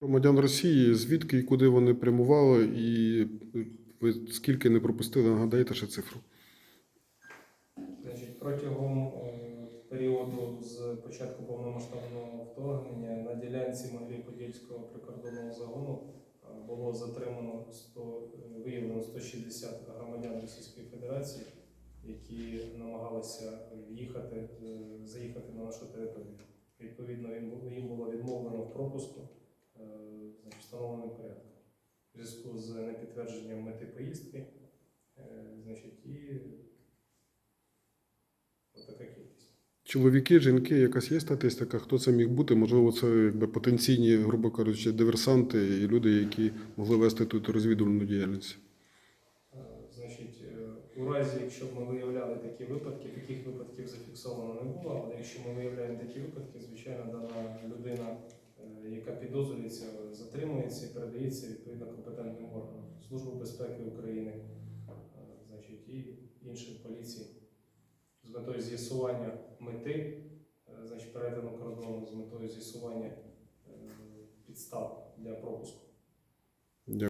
Громадян Росії, звідки і куди вони прямували, і ви скільки не пропустили, нагадайте ще цифру. Значить, протягом е, періоду з початку повномасштабного вторгнення на ділянці Могилів-Подільського прикордонного загону е, було затримано 100, е, виявлено 160 громадян Російської Федерації, які намагалися в'їхати, е, заїхати на нашу територію. Відповідно, їм було відмовлено в пропуску е, встановленим порядком. У зв'язку з непідтвердженням мети поїздки, е, значить, і Отака кількість. Чоловіки, жінки, якась є статистика, хто це міг бути? Можливо, це якби потенційні, грубо кажучи, диверсанти і люди, які могли вести тут розвідувальну діяльність. Е, Значить, е, у разі, якщо б ми виявляли такі випадки, таких випадків зафіксовано не було, але якщо ми виявляємо такі випадки, звичайно, дана людина, яка підозрюється, затримується і передається відповідно компетентним органам Служби безпеки України, е, значить, і інших поліцій з метою з'ясування мети, е, значить, перетину кордону, з метою з'ясування е, підстав для пропуску.